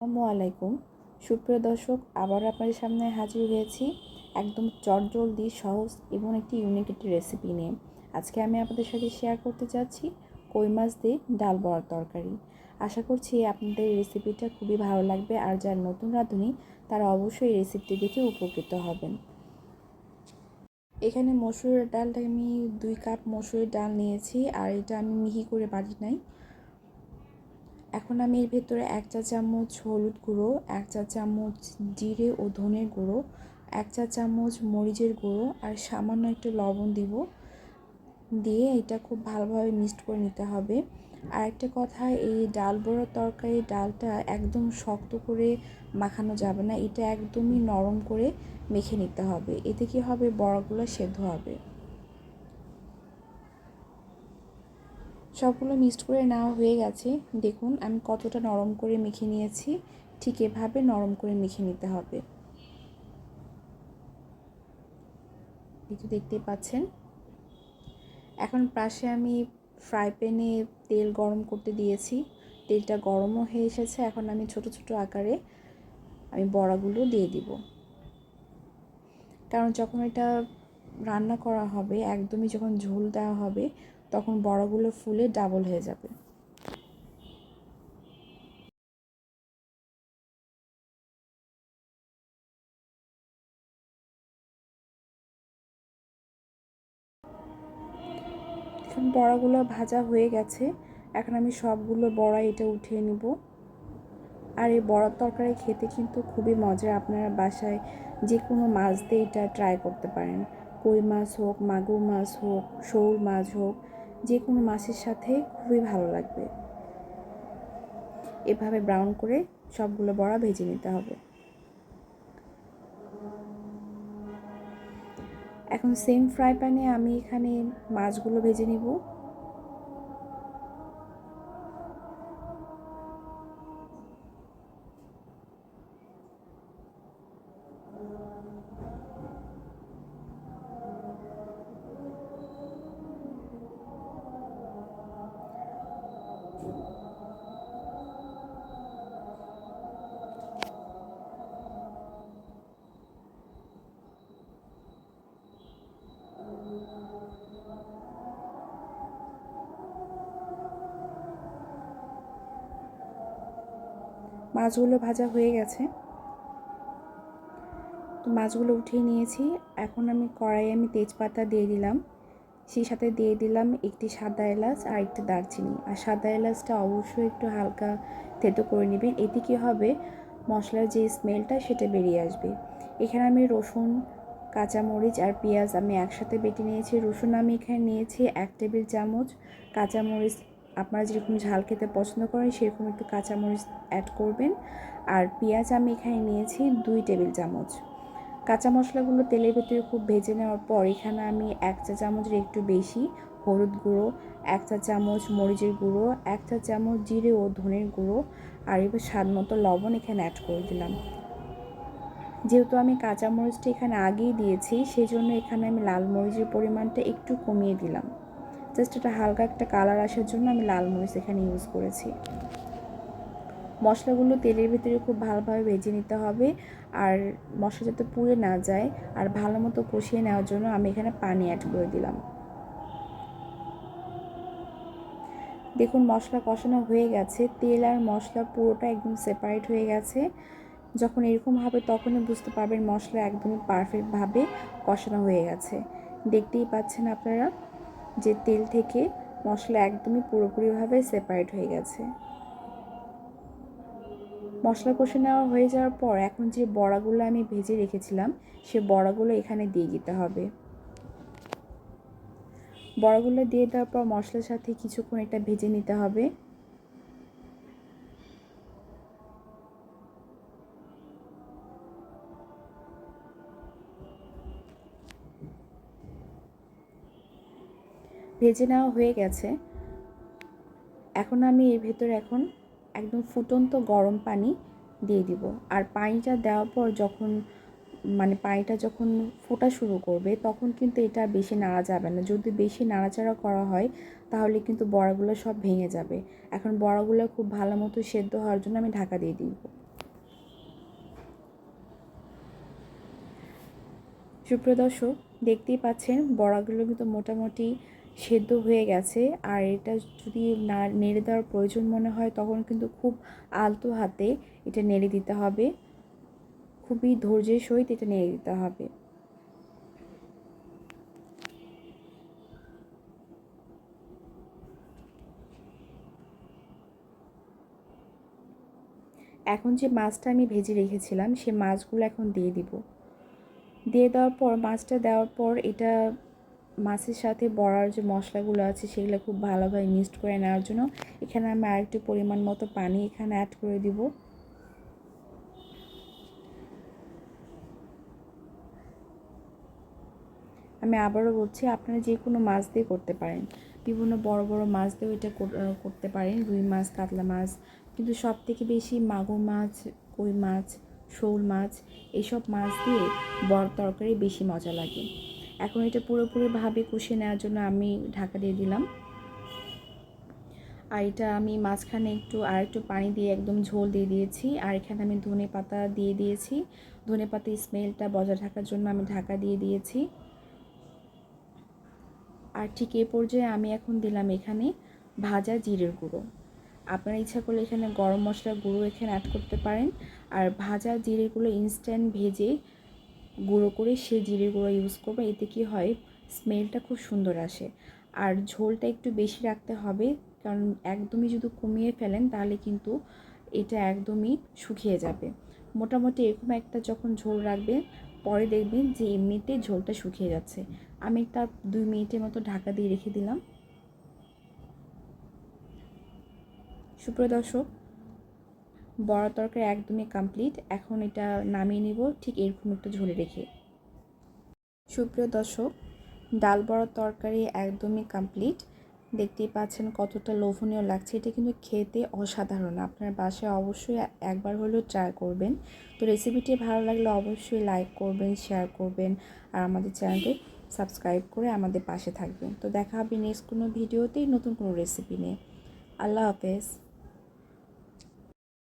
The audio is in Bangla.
আসসালামু আলাইকুম। সুপ্রিয় দর্শক আবার আপনাদের সামনে হাজির হয়েছি একদম চটজলদি, সহজ এবং একটি ইউনিক একটি রেসিপি নিয়ে। আজকে আমি আপনাদের সাথে শেয়ার করতে যাচ্ছি কই মাছ দিয়ে ডাল বড়ার তরকারি। আশা করছি আপনাদের রেসিপিটা খুবই ভালো লাগবে আর যারা নতুন রাঁধুনি, তারা অবশ্যই এই রেসিপিটি দেখে উপকৃত হবেন। এখানে মসুরের ডালটা আমি দুই কাপ মসুরের ডাল নিয়েছি আর এটা আমি মিহি করে বাটি নাই। এখন আমি এর ভেতরে এক চা চামচ হলুদ গুঁড়ো, এক চা চামচ জিরে ও ধনের গুঁড়ো, এক চা চামচ মরিচের গুঁড়ো আর সামান্য একটু লবণ দিব। দিয়ে এটা খুব ভালোভাবে মিক্সড করে নিতে হবে। আর একটা কথা, এই ডাল বড়ার তরকারি ডালটা একদম শক্ত করে মাখানো যাবে না, এটা একদমই নরম করে মেখে নিতে হবে। এতে কি হবে? বড়াগুলো সেদ্ধ হবে। সবগুলো মিক্সড করে নেওয়া হয়ে গেছে। দেখুন, আমি কতটা নরম করে মেখে নিয়েছি। ঠিক এভাবে নরম করে মেখে নিতে হবে। একটু দেখতেই পাচ্ছেন। এখন পাশে আমি ফ্রাই প্যানে তেল গরম করতে দিয়েছি। তেলটা গরমও হয়ে এসেছে। এখন আমি ছোট ছোট আকারে আমি বড়াগুলো দিয়ে দিব। কারণ যখন এটা রান্না করা হবে, একদমই যখন ঝোল দেওয়া হবে তখন বড়গুলো ফুলে ডাবল হয়ে যাবে। বড়াগুলো ভাজা হয়ে গেছে। এখন আমি সবগুলো বড়া এটা উঠিয়ে নিব। আর এই বড়ার তরকারি খেতে কিন্তু খুবই মজা আপনারা বাসায় যে কোনো মাছ দিয়ে এটা ট্রাই করতে পারেন। কই মাছ হোক, মাগুর মাছ হোক, শোল মাছ হোক যে কোনো মাছের সাথে খুবই ভালো লাগবে। এভাবে ব্রাউন করে সবগুলো বড়া ভেজে নিতে হবে। এখন সেম ফ্রাই প্যানে আমি এখানে মাছগুলো ভেজে নিব। মাছগুলো ভাজা হয়ে গেছে। তো মাছগুলো উঠিয়ে নিয়েছি। এখন আমি কড়াইয়ে আমি তেজপাতা দিয়ে দিলাম। সেই সাথে দিয়ে দিলাম একটি সাদা এলাচ আর একটি দারচিনি। আর সাদা এলাচটা অবশ্যই একটু হালকা থেতো করে নেবেন। এতে কী হবে? মশলার যে স্মেলটা সেটা বেরিয়ে আসবে। এখানে আমি রসুন, কাঁচামরিচ আর পেঁয়াজ আমি একসাথে বেটে নিয়েছি। রসুন আমি এখানে নিয়েছি এক টেবিল চামচ, কাঁচামরিচ আপনারা যেরকম ঝাল খেতে পছন্দ করেন, সেরকম একটু কাঁচামরিচ অ্যাড করবেন। আর পেঁয়াজ আমি এখানে নিয়েছি দুই টেবিল চামচ। কাঁচা মশলাগুলো তেলের ভেতরে খুব ভেজে নেওয়ার পর এখানে আমি এক চা চামচের একটু বেশি হলুদ গুঁড়ো, এক চা চামচ মরিচের গুঁড়ো, এক চা চামচ জিরে ও ধনের গুঁড়ো, আর এবার স্বাদ মতো লবণ এখানে অ্যাড করে দিলাম। যেহেতু আমি কাঁচা মরিচটা এখানে আগেই দিয়েছি সেই জন্য এখানে আমি লাল মরিচের পরিমাণটা একটু কমিয়ে দিলাম। জাস্ট এটা হালকা একটা কালার আসার জন্য আমি লাল মরিচ এখানে ইউজ করেছি। মশলাগুলো তেলের ভিতরে খুব ভালোভাবে ভেজে নিতে হবে আর মশলা যাতে পুড়ে না যায় আর ভালো মতো কষিয়ে নেওয়ার জন্য আমি এখানে পানি অ্যাড করে দিলাম। দেখুন মশলা কষানো হয়ে গেছে, তেল আর মশলা পুরোটা একদম সেপারেট হয়ে গেছে। যখন এরকম হবে তখনই বুঝতে পারবেন মশলা একদমই পারফেক্টভাবে কষানো হয়ে গেছে। দেখতেই পাচ্ছেন আপনারা? যে তেল থেকে মশলা একদমই পুরোপুরিভাবে সেপারেট হয়ে গেছে। মশলা কষে নেওয়া হয়ে যাওয়ার পর এখন যে বড়াগুলো আমি ভেজে রেখেছিলাম, সে বড়াগুলো এখানে দিয়ে দিতে হবে। বড়াগুলো দিয়ে দেওয়ার পর মশলার সাথে কিছুক্ষণ এটা ভেজে নিতে হবে। ভেজে নেওয়া হয়ে গেছে। এখন আমি এর ভেতরে এখন একদম ফুটন্ত গরম পানি দিয়ে দিব। আর পানিটা দেওয়ার পর যখন মানে পানিটা যখন ফোটা শুরু করবে, তখন কিন্তু এটা বেশি নাড়া যাবে না। যদি বেশি নাড়াচাড়া করা হয়, তাহলে কিন্তু বড়াগুলো সব ভেঙে যাবে। এখন বড়াগুলো খুব ভালো মতো সেদ্ধ হওয়ার জন্য আমি ঢাকা দিয়ে দিব। সুপ্রিয় দর্শক, দেখতেই পাচ্ছেন বড়াগুলো কিন্তু মোটামুটি সেদ্ধ হয়ে গেছে। আর এটা যদি না নেড়ে দেওয়ার প্রয়োজন মনে হয়, তখন কিন্তু খুব আলতো হাতে এটা নেড়ে দিতে হবে। খুবই ধৈর্যের সহিত এটা নেড়ে দিতে হবে। এখন যে মাছটা আমি ভেজে রেখেছিলাম, সে মাছগুলো এখন দিয়ে দিব। দিয়ে দেওয়ার পর, মাছটা দেওয়ার পর এটা মাছের সাথে বড়ার যে মশলাগুলো আছে, সেগুলো খুব ভালোভাবে মিক্সড করে নেওয়ার জন্য এখানে আমি আরেকটু পরিমাণ মতো পানি এখানে অ্যাড করে দিব। আমি আবারও বলছি, আপনারা যে কোনো মাছ দিয়ে করতে পারেন। বিভিন্ন বড় বড় মাছ দিয়েও এটা করতে পারেন, রুই মাছ, কাতলা মাছ। কিন্তু সব থেকে বেশি মাগুর মাছ, কই মাছ, শোল মাছ এইসব মাছ দিয়ে বড় তরকারি বেশি মজা লাগে। এখন এটা পুরোপুরিভাবে কষিয়ে নেওয়ার জন্য আমি ঢাকা দিয়ে দিলাম। আর এটা আমি মাঝখানে একটু আর একটু পানি দিয়ে একদম ঝোল দিয়ে দিয়েছি। আর এখানে আমি ধনে পাতা দিয়ে দিয়েছি। ধনে পাতা স্মেলটা বজায় থাকার জন্য আমি ঢাকা দিয়ে দিয়েছি। আর ঠিক এই পর্যায়ে আমি এখন দিলাম এখানে ভাজা জিরের গুঁড়ো। আপনারা ইচ্ছা করলে এখানে গরম মশলার গুঁড়ো এখানে অ্যাড করতে পারেন। আর ভাজা জিরেগুলো ইনস্ট্যান্ট ভেজে গুঁড়ো করে, সে জিরে গুঁড়ো ইউজ করব। এতে কি হয়? স্মেলটা খুব সুন্দর আসে। আর ঝোলটা একটু বেশি রাখতে হবে, কারণ একদমই যদি কমিয়ে ফেলেন, তাহলে কিন্তু এটা একদমই শুকিয়ে যাবে। মোটামুটি এরকম একটা যখন ঝোল রাখবেন, পরে দেখবেন যে এমনিতে ঝোলটা শুকিয়ে যাচ্ছে। আমি তার দুই মিনিটের মতো ঢাকা দিয়ে রেখে দিলাম। সুপ্রিয় দর্শক বড় তরকারি একদমই কমপ্লিট এখন এটা নামিয়ে নিব, ঠিক এরকম একটু ঝোলে রেখে। সুপ্রিয় দর্শক, ডাল বড় তরকারি একদমই কমপ্লিট দেখতেই পাচ্ছেন কতটা লোভনীয় লাগছে। এটা কিন্তু খেতে অসাধারণ। আপনার বাসায় অবশ্যই একবার হলেও ট্রাই করবেন। তো রেসিপিটি ভালো লাগলে অবশ্যই লাইক করবেন শেয়ার করবেন, আর আমাদের চ্যানেলটি সাবস্ক্রাইব করে আমাদের পাশে থাকবেন। তো দেখা হবে নেক্সট কোনো ভিডিওতেই নতুন কোনো রেসিপি নিয়ে। আল্লাহ হাফেজ।